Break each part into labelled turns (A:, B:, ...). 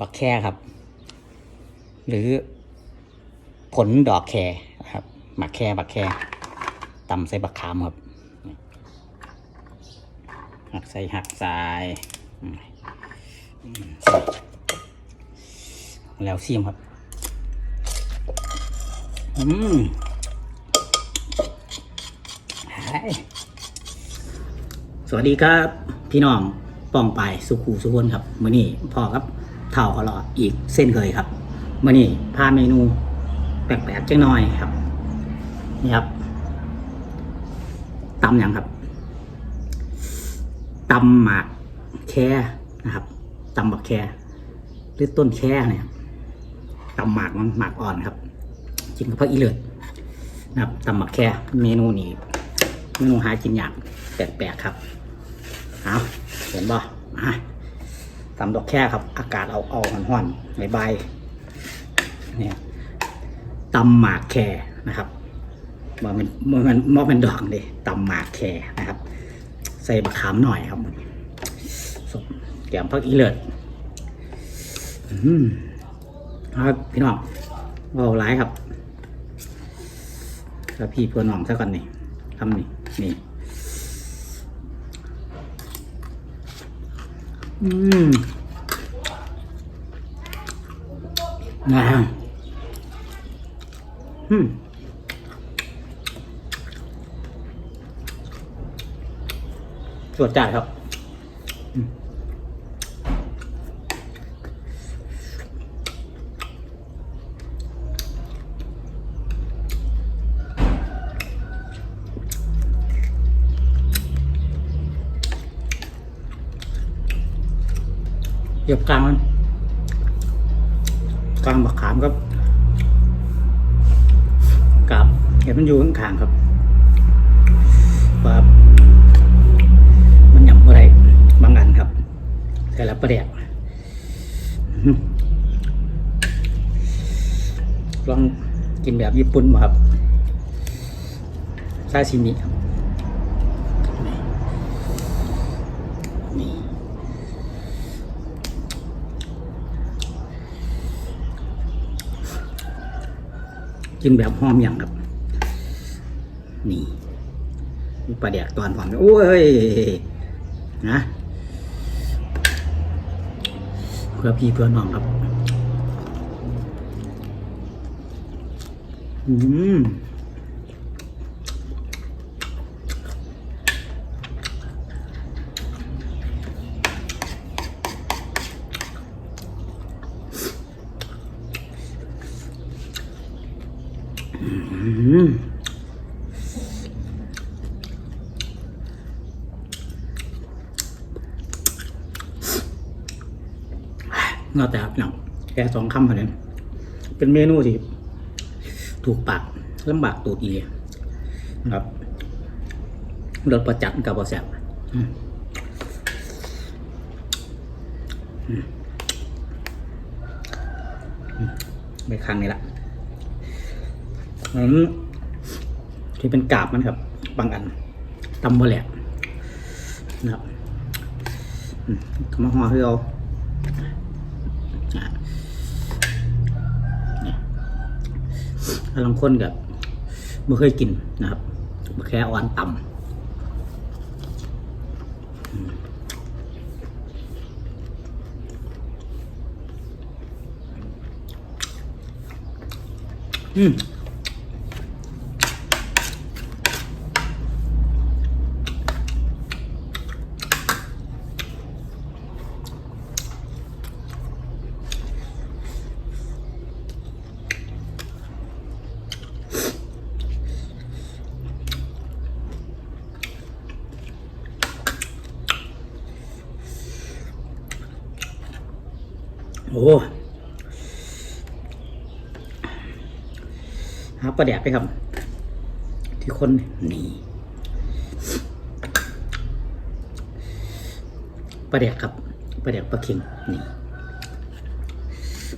A: บักแค่ครับ หรือผลดอกแคครับหมักแค่บักแค่ตำใส่บักขามครับหักใส่หักใส่อืมอืมแล้วซีมครับ อืมสวัสดีครับ พี่น้องป้องไปายสุขูสุขนครับ มือนี้พ่อครับ เท่าขารออีกเส้นเคยครับมื่อนี้พาเมนูแปลกๆจังหน่อยครับ นี่ครับตำอย่างครับตำหมากแค่นะครับตำบักแค่หรือต้นแค่เนี่ยตำหมากมันหมากอ่อนครับกินกับผักอีเลือดนะครับตำหมากแค่เมนูนี้เมนูหากินอย่างแปลกๆครับเอาเห็นบ่มา ตำดอกแค่ครับ อากาศเอาเอาห่อนๆใบายๆเนี่ยตำหมากแครนะครับมันมันมันมันเป็นดอกเลยตำหมากแครนะครับ ใส่บะขามหน่อยครับสมแกมพักอีเลิศอืมครับพี่น้องเบาหลายครับแล้วพี่เพื่อนน้องซะก่อนนี่ทำนี่นี่ อืมนะฮะอืมสวดจ่ายครับ เหยียบกลางมันกลางบักขามครับกับเห็นมันอยู่ข้างๆครับว่ามันหยำอะไรบางอันครับแต่ละประเดี๋ยวลองกินแบบญี่ปุ่นมาครับซาชิมิครับนี่นี่ กินแบบหอมอย่างครับ นี่มีปลาแดกตอนผมโอ้ยนะเพื่อพี่เพื่อน้องครับ อืม เงาแต่ครับอย่างแค่สองคำเท่านั้นเป็นเมนูที่ ถูกปากลำบากตูดอีนะครับรสประจัดกับบะแสบอืมอืมอืมไปครั้งนี้ละ ที่เป็นกาบมันครับ บางอันตำบะแหลกนะครับอืมมาห่อคือเอานะเนี่ยถ้าลองคนกับไม่เคยกินนะครับมะแค่อ่อนต่ำอืม อ้หาปลาแดกไปครับ ที่คนนี่ปลาแดกครับปลาแดกปลาเค็งนี่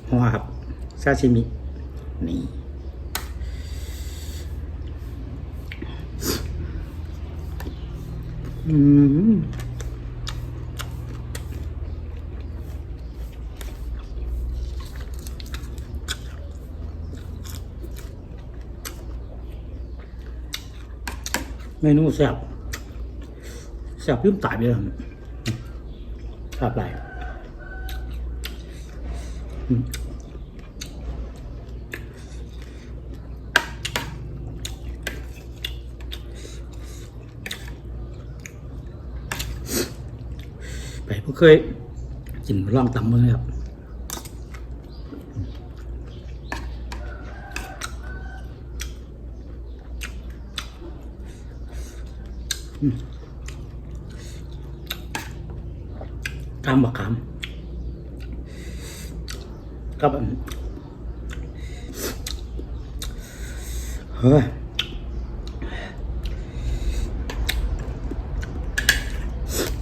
A: หัวครับซาชิมินี่อืม เมนูแซ่บแซ่บยืมตายไปเลยครับไรไปผมเคยกินร่องตำมือครับ กามบักขามกับอันเฮ้ย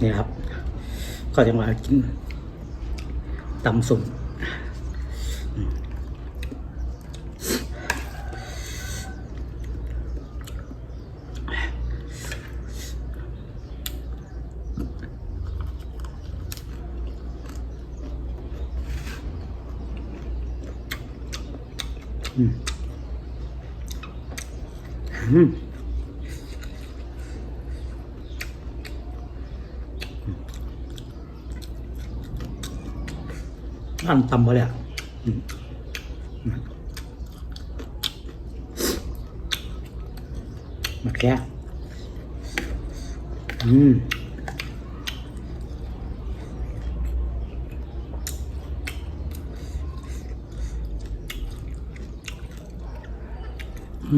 A: นี่ครับ ก็จะมากินตำสุ่ม อืมอันตำไปเลยอะอืมมาแค่อืม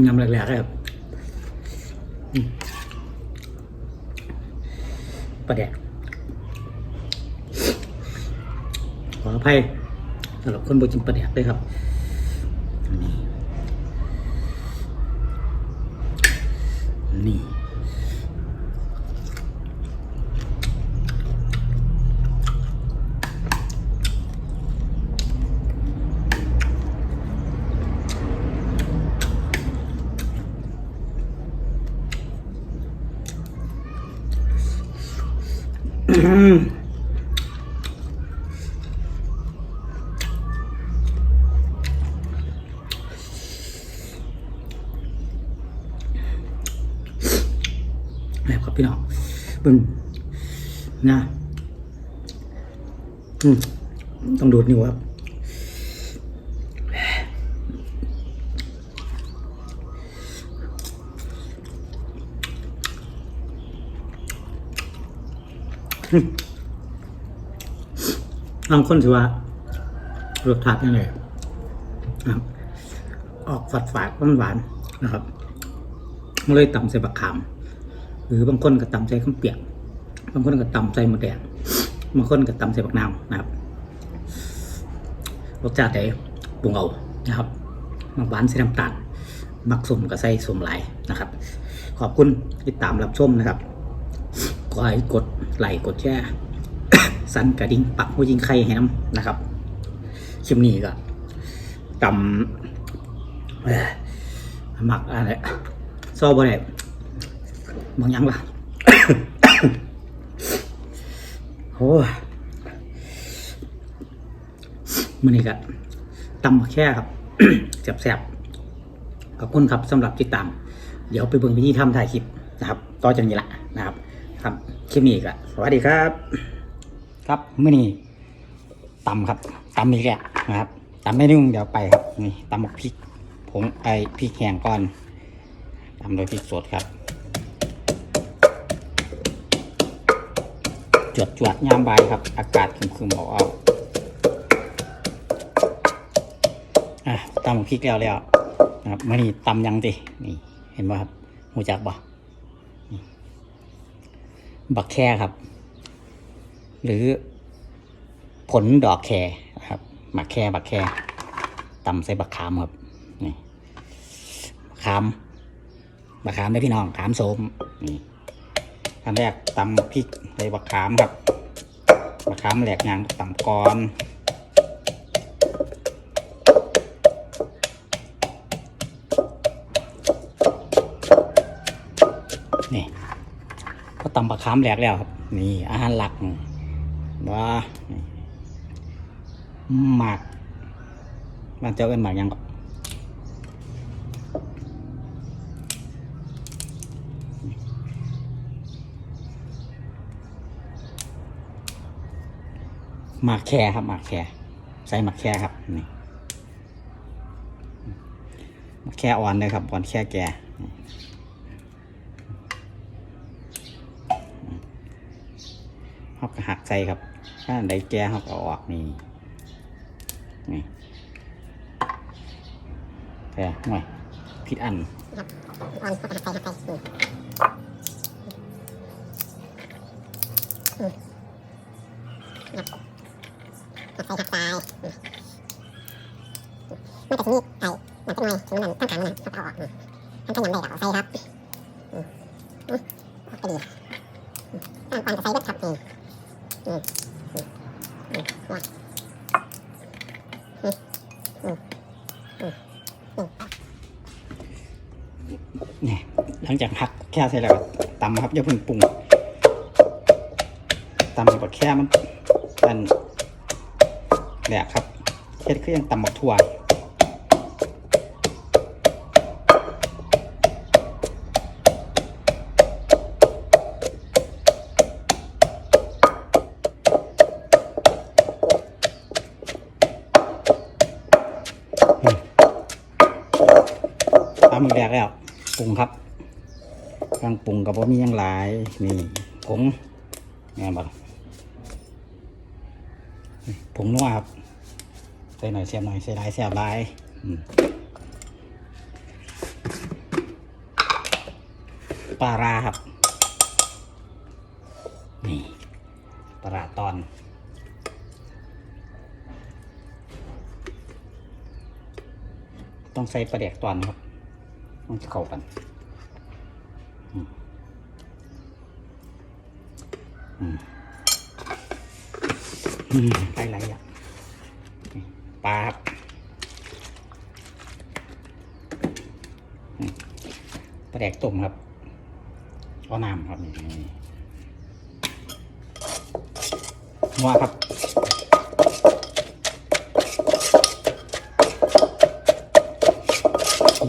A: ยำแหลกๆเลยครับปลาแดกขออภัยสำหรับคนบจินปลาแดกด้วยครับนี่ แบบครับพี่น้องปึ้งนะต้องดูดนิ้วครับ อืมบางคนถือว่ารสชาติยังไงออกฝาดฝาดหวานหวานนะครับมันเลยต่ำใส่บักขาม หรือบางคนก็ตำใส่ข้าวเปียก บางคนก็ตำใส่หมดแดงบางคนก็ตำใส่บักนาวนะครับรสชาติไหนปรุงเอานะครับมักหวานใส่น้ำตาลมักสมก็ใส่สมหลายนะครับ ขอบคุณที่ตามรับชมนะครับ อให้กดไลค์กดแชร์สั่นกระดิ่งปักหัวยิงไข่ให้น้ำนะครับคลิปนี้ก็ตำหมักอะไรซอบอะไรบางอย่างล่ะโอ้มันนี่ก็ตำบักแค่ครับแสบๆขอบคุณครับสำหรับติดตาม เดี๋ยวไปเบิ่งวิธีทำถ่ายคลิปนะครับ ต่อจากนี้ละนะครับครับ คลิปนี้ก็สวัสดีครับ ครับมื่อนี้ตำครับตำอีกแล้วนะครับตำไม่นุ่งเดี๋ยวไปครับนี่ตำบักพริกผงไอพริกแห้งก่อนตำโดยพริกสดครับจวดจวดยามใบายครับ อากาศคึมคึมเอาอะตำพริกแล้วแล้วนะครับมื่อนี้ตำยังดินี่เห็นป่ะครับหูจักบ่ บักแค่ครับ หรือผลดอกแครครับหมักแค่บักแค่ตำใส่บักขามครับนี่บักขามบักขามได้พี่น้องขามโสมนี่ขั้นแรกตำพริกใส่บักขามครับบักขามแหลกยางตำกอน ขามแหลกแล้วครับ นี่อาหารหลักว่าหมักมันเจ้าเป็นหมักยังหมักแคร์ครับหมักแคร์ใส่หมักแคร์ครับนี่แคร์อ่อนเลยครับอ่อนแคร์แก่ เขาก็หักใส่ครับถ้าอันใดแก่เขาก็เอาออกนี่นี่แค่หน่อยผิดอัน
B: ออนเข้าไปหักไปหักไปหักไปหักไปอืมมันแต่ทีนี้ไอ้มันเป็นไงถึงมันตั้งขางมันเขาเอาออกมันก็ยังได้ดอกใส่ครับอืมอืมกไปดีอืมตั้งก่อนก็ใส่เบ็ดครับอืมอืม
A: เนี่ยหลังจากหักแค่เสร็จแล้วตำครับอย่าเพิ่งปรุงตำแบบแค่มันมันแหลกครับเฮ็ดคือยังตำบักถั่ว กแล้วปรุงครับกางปรุงกับว่ามีหยังหลายนี่ผงนี่บอกผงนัวครับใส่หน่อยเสียบหน่อยใส่หลายเสียบหลายปลาราครับ นี่ปลาราตอนต้องใส่ปลาแดกตอนครับ ต้องเข้ากันอืมอืมไปไรอะปาครับปลาแดกต้มครับเอาน้ำครับนัวครับ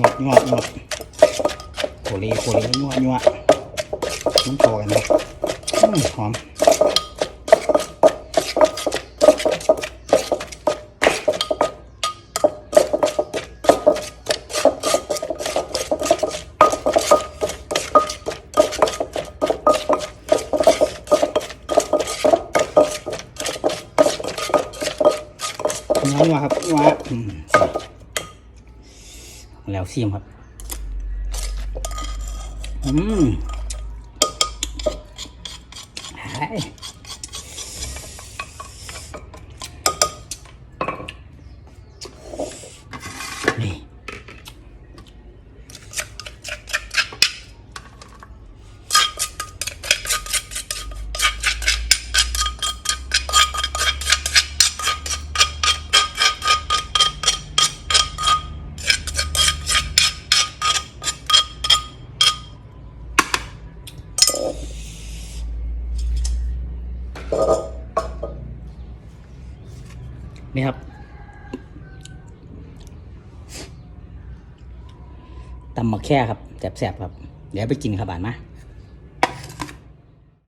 A: งอกงอกงอก โคลีโคลีงัวงัวน้ำโตกันนะอืมหอมงัวงัวครับงัวอืมใส่แล้วซีมครับ อืม นี่ครับตำมะแค่ครับแสบๆครับ เดี๋ยวไปกินครับบานมา